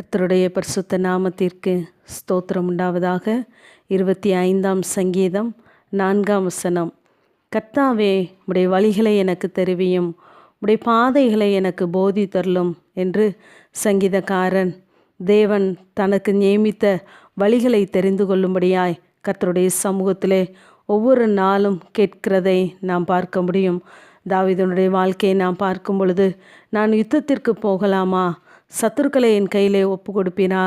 கர்த்தருடைய பரிசுத்த நாமத்திற்கு ஸ்தோத்திரம் உண்டாவதாக. இருபத்தி ஐந்தாம் சங்கீதம் நான்காம் வசனம். கர்த்தாவே உடைய வழிகளை எனக்கு தெரிவியும் உடைய பாதைகளை எனக்கு போதி தரலும் என்று சங்கீதக்காரன் தேவன் தனக்கு நியமித்த வழிகளை தெரிந்து கொள்ளும்படியாய் கர்த்தருடைய சமூகத்திலே ஒவ்வொரு நாளும் கேட்கிறதை நாம் பார்க்க முடியும். தாவிதனுடைய வாழ்க்கையை நாம் பார்க்கும் பொழுது நான் யுத்தத்திற்கு போகலாமா? சத்துருக்களை என் கையிலே ஒப்பு கொடுப்பினா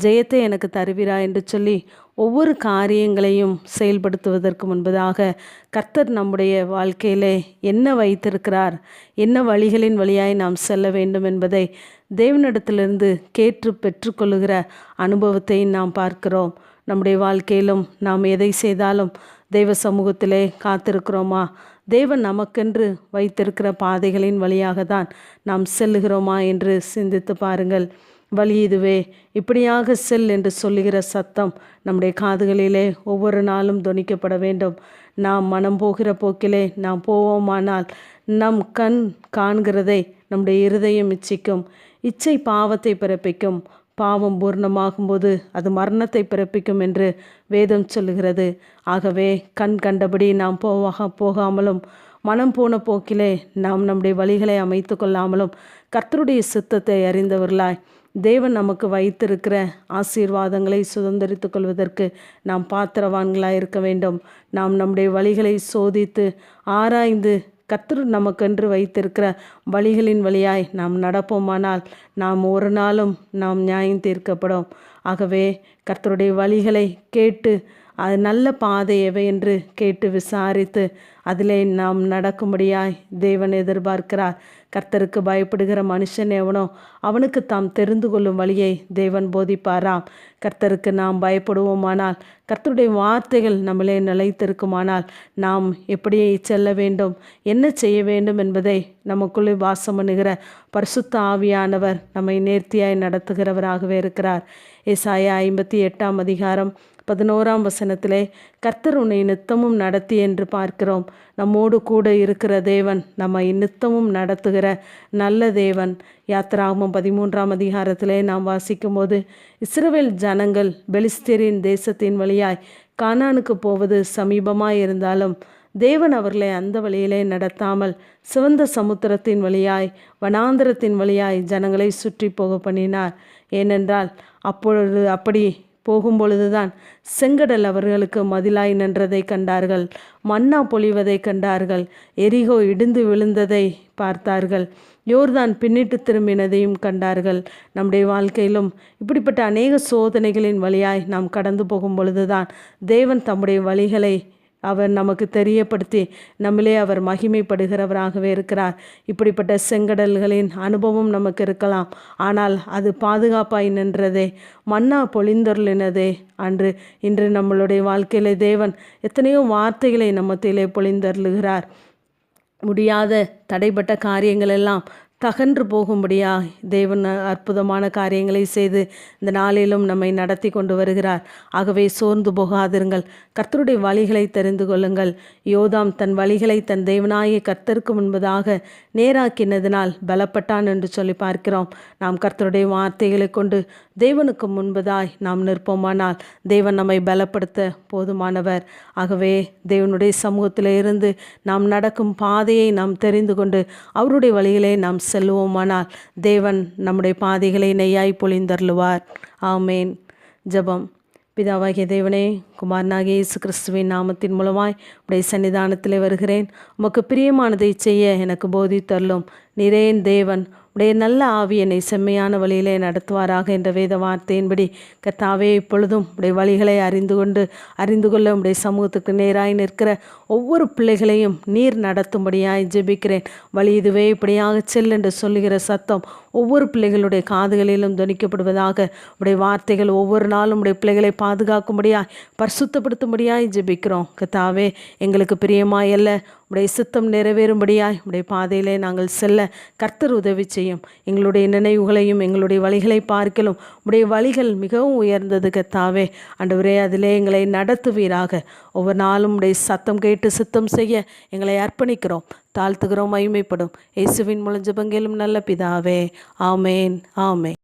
ஜெயத்தை எனக்கு தருவீரா? என்று சொல்லி ஒவ்வொரு காரியங்களையும் செயல்படுத்துவதற்கு முன்பதாக கர்த்தர் நம்முடைய வாழ்க்கையிலே என்ன வைத்திருக்கிறார்? என்ன வழிகளின் வழியாய் நாம் செல்ல வேண்டும் என்பதை தேவனிடத்திலிருந்து கேட்டு பெற்றுக்கொள்ளுகிற அனுபவத்தை நாம் பார்க்கிறோம். நம்முடைய வாழ்க்கையிலும் நாம் எதை செய்தாலும் தெய்வ சமூகத்திலே காத்திருக்கிறோமா? தேவன் நமக்கென்று வைத்திருக்கிற பாதைகளின் வழியாக தான் நாம் செல்லுகிறோமா என்று சிந்தித்து பாருங்கள். வழி இதுவே. இப்படியாக செல் என்று சொல்லுகிற சத்தம் நம்முடைய காதுகளிலே ஒவ்வொரு நாளும் துணிக்கப்பட வேண்டும். நாம் மனம் போகிற போக்கிலே நாம் போவோமானால் நம் கண் காண்கிறதை நம்முடைய இருதயம் இச்சிக்கும். இச்சை பாவத்தை பிறப்பிக்கும். பாவம் பூர்ணமாகும்போது அது மரணத்தை பிறப்பிக்கும் என்று வேதம் சொல்லுகிறது. ஆகவே கண் கண்டபடி நாம் போவாக போகாமலும் மனம் போன போக்கிலே நாம் நம்முடைய வழிகளை அமைத்து கொள்ளாமலும் கர்த்தருடைய சித்தத்தை அறிந்தவர்களாய் தேவன் நமக்கு வைத்திருக்கிற ஆசீர்வாதங்களை சுதந்திரித்து கொள்வதற்கு நாம் பாத்திரவான்களாக இருக்க வேண்டும். நாம் நம்முடைய வழிகளை சோதித்து ஆராய்ந்து கர்த்தர் நமக்கென்று வைத்திருக்கிற வழிகளின் வழியாய் நாம் நடப்போமானால் நாம் ஒரு நாளும் நாம் நியாயம் தீர்க்கப்படும். ஆகவே கர்த்தருடைய வழிகளை கேட்டு அது நல்ல பாதை எவை என்று கேட்டு விசாரித்து அதிலே நாம் நடக்கும்படியாய் தேவன் எதிர்பார்க்கிறார். கர்த்தருக்கு பயப்படுகிற மனுஷன் எவனோ அவனுக்கு தாம் தெரிந்து கொள்ளும் வழியை தேவன் போதிப்பாராம். கர்த்தருக்கு நாம் பயப்படுவோமானால் கர்த்தருடைய வார்த்தைகள் நம்மளே நிலைத்திருக்குமானால் நாம் எப்படி செல்ல வேண்டும் என்ன செய்ய வேண்டும் என்பதை நமக்குள்ளே வாசம் பண்ணுகிற பரிசுத்த ஆவியானவர் நம்மை நேர்த்தியாய் நடத்துகிறவராகவே இருக்கிறார். ஏசாயா ஐம்பத்தி எட்டாம் அதிகாரம் பதினோராம் வசனத்திலே கர்த்தர் உன்னை நித்தமும் நடத்தி என்று பார்க்கிறோம். நம்மோடு கூட இருக்கிற தேவன் நம்மை நித்தமும் நடத்துகிற நல்ல தேவன். யாத்திராகமும் பதிமூன்றாம் அதிகாரத்திலே நாம் வாசிக்கும் போது இஸ்ரவேல் ஜனங்கள் பெலிஸ்தீரின் தேசத்தின் வழியாய் கானானுக்கு போவது சமீபமாக இருந்தாலும் தேவன் அவர்களை அந்த வழியிலே நடத்தாமல் சிவந்த சமுத்திரத்தின் வழியாய் வனாந்திரத்தின் வழியாய் ஜனங்களை சுற்றி போக பண்ணினார். ஏனென்றால் அப்பொழுது அப்படி போகும்பொழுதுதான் செங்கடல் அவர்களுக்கு மதிலாய் நின்றதை கண்டார்கள். மன்னா பொழிவதை கண்டார்கள். எரிகோ இடிந்து விழுந்ததை பார்த்தார்கள். யோர்தான் பின்னிட்டு திரும்பினதையும் கண்டார்கள். நம்முடைய வாழ்க்கையிலும் இப்படிப்பட்ட அநேக சோதனைகளின் வழியாய் நாம் கடந்து போகும் பொழுதுதான் தேவன் தம்முடைய வழிகளை அவர் நமக்கு தெரியப்படுத்தி நம்மளே அவர் மகிமைப்படுகிறவராகவே இருக்கிறார். இப்படிப்பட்ட செங்கடல்களின் அனுபவம் நமக்கு இருக்கலாம். ஆனால் அது பாதுகாப்பாய் நின்றதே மன்னா பொழிந்தொருளினதே அன்று. இன்று நம்மளுடைய வாழ்க்கையிலே தேவன் எத்தனையோ வார்த்தைகளை நம்ம நம்மத்திலே பொழிந்தருளுகிறார். முடியாத தடைப்பட்ட காரியங்கள் எல்லாம் தகன்று போகும்படியா தேவன் அற்புதமான காரியங்களை செய்து இந்த நாளிலும் நம்மை நடத்தி கொண்டு வருகிறார். ஆகவே சோர்ந்து போகாதிருங்கள். கர்த்தருடைய வழிகளை தெரிந்து கொள்ளுங்கள். யோதாம் தன் வழிகளை தன் தேவனாய கர்த்தருக்கு முன்பதாக நேராக்கினதினால் பலப்பட்டான் என்று சொல்லி பார்க்கிறோம். நாம் கர்த்தருடைய வார்த்தைகளை கொண்டு தேவனுக்கு முன்பதாய் நாம் நிற்போமானால் தேவன் நம்மை பலப்படுத்த போதுமானவர். ஆகவே தேவனுடைய சமூகத்தில் இருந்து நாம் நடக்கும் பாதையை நாம் தெரிந்து கொண்டு அவருடைய வழிகளை நாம் செல்வோமானால் தேவன் நம்முடைய பாதைகளை நெய்யாய் பொழிந்தருளுவார். ஆமேன். ஜபம். பிதாவாகிய தேவனே குமாரனாகிய இயேசு கிறிஸ்துவின் நாமத்தின் மூலமாய் உடைய சன்னிதானத்தில் வருகிறேன். உமக்கு பிரியமானதை செய்ய எனக்கு போதித்தருளும். நிறேன் தேவன் உடைய நல்ல ஆவி என்னை செம்மையான வழியிலே நடத்துவாராக என்ற வேத வார்த்தையின்படி கத்தாவே இப்பொழுதும் உடைய வழிகளை அறிந்து கொண்டு அறிந்து கொள்ள உடைய சமூகத்துக்கு நேராய் நிற்கிற ஒவ்வொரு பிள்ளைகளையும் நீர் நடத்தும்படியாய் ஜெபிக்கிறேன். வழி இதுவே இப்படியாக செல் என்று சொல்லுகிற சத்தம் ஒவ்வொரு பிள்ளைகளுடைய காதுகளிலும் துணிக்கப்படுவதாக உடைய வார்த்தைகள் ஒவ்வொரு நாளும் உடைய பிள்ளைகளை பாதுகாக்கும்படியாய் பரிசுத்தப்படுத்தும்படியாய் ஜெபிக்கிறோம். கத்தாவே எங்களுக்கு பிரியமாய் அல்ல உடைய சித்தம் நிறைவேறும்படியாய் உடைய பாதையிலே நாங்கள் செல்ல கர்த்தர் உதவி செய்யும். எங்களுடைய நினைவுகளையும் எங்களுடைய வழிகளை பார்க்கலும் உடைய வழிகள் மிகவும் உயர்ந்தது கத்தாவே அண்டவரே அதிலே எங்களை நடத்துவீராக. ஒவ்வொரு நாளும் உடைய சத்தம் கேட்டு சித்தம் செய்ய எங்களை அர்ப்பணிக்கிறோம். தாழ்த்துகிறோம் மகிமைப்படும். இயேசுவின் முழஞ்சபங்கிலும் நல்ல பிதாவே. ஆமேன் ஆமே